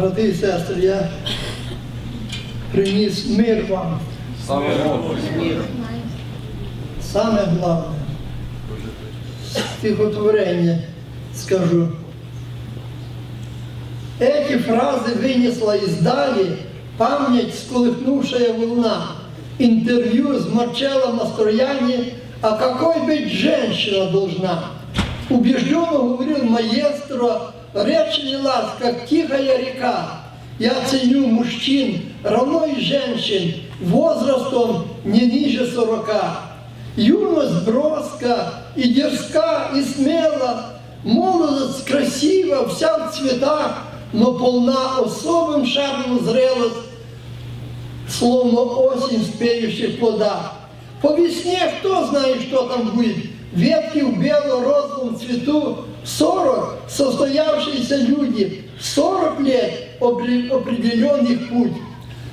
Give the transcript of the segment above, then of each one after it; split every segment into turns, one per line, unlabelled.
брати і сестри, я приніс мир вам.
Слава Богу.
Самое главное, стихотворение скажу. Эти фразы вынесла из дали память, сколыхнувшая волна. Интервью с Марчелло Мастрояни «А какой быть женщина должна?» Убежденно говорил маэстро, речь лилась, как тихая река. Я ценю мужчин, равно и женщин, возрастом не ниже сорока. Юность броска и дерзка, и смела, молодость красива, вся в цветах, но полна особым шармом зрелость, словно осень спеющих плодах. По весне кто знает, что там будет. Ветки в бело-розовом цвету, в сорок состоявшиеся люди, в сорок лет опре- определен их путь.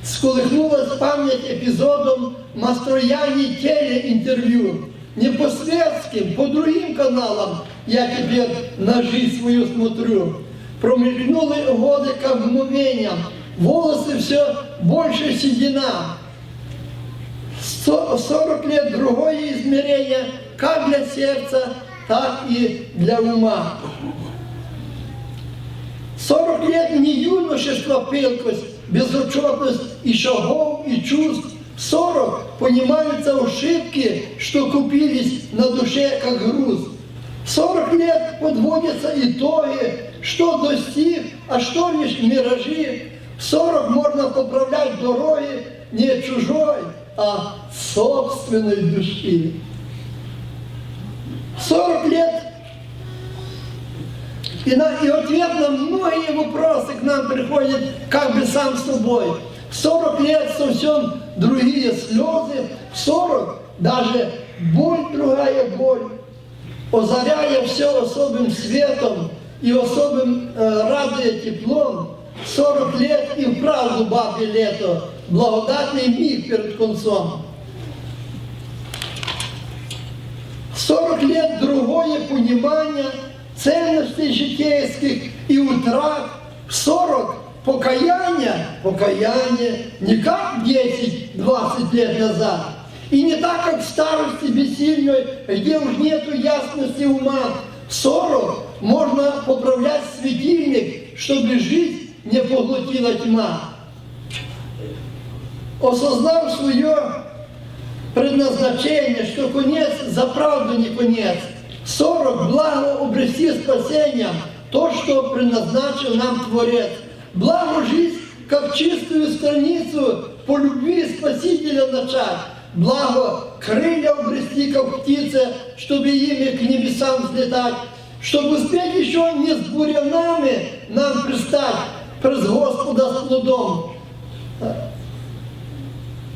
Сколыхнулась память эпизодом Мастрояни телеинтервью. Не по светским, по другим каналам я теперь на жизнь свою смотрю. Промелькнули годы как мгновением, волосы все больше седина. Сто- 40 лет другое измерение, как для сердца, так и для ума. 40 лет не юношество пылкость, безотчетность и шагов, и чувств. 40 понимаются ошибки, что купились на душе как груз. 40 лет подводятся итоги, что достиг, а что лишь миражи. В 40 можно поправлять дороги не чужой, а собственной души. И, на, и ответ на многие вопросы к нам приходит как бы сам собой. В 40 лет совсем другие слезы, в 40 даже боль другая боль, озаряя все особым светом и особым э, радуя теплом. 40 лет и вправду бабе лето, благодатний миг перед концом. 40 лет другое понимание ценностей житейских и утрат. В 40 покаяние, покаяние не как 10-20 лет назад. И не так, как в старости бессильной, где уж нету ясности ума. 40 можно поправлять светильник, чтобы жизнь не поглотила тьма. Осознав свое предназначение, что конец за правду не конец. 40 благо обрести спасением, то, что предназначил нам Творец. Благо жизнь, как чистую страницу по любви Спасителя начать. Благо крылья обрести, как птица, чтобы ими к небесам взлетать. Чтобы успеть еще не с бурянами нам пристать, пред Господа с плодом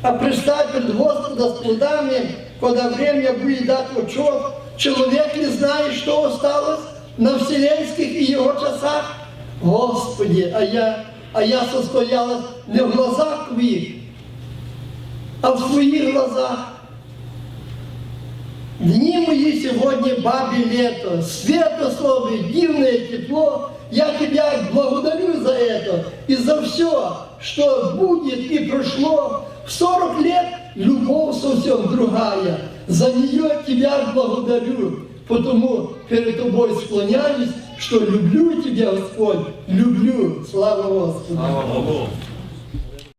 а предстать пред Господа с плодами, когда время будет дать отчет, человек не знает, что осталось на вселенских и его часах. Господи, а я, а я состоялась не в глазах Твоих, а в Твоих глазах. Дни мои сегодня бабе лето, свето слове, дивное тепло. Я Тебя благодарю за это и за все, что будет и прошло. В 40 лет любовь совсем другая. За нее Тебя благодарю, потому перед Тобой склоняюсь, что люблю Тебя, Господь, люблю. Слава Господу.
Слава Богу.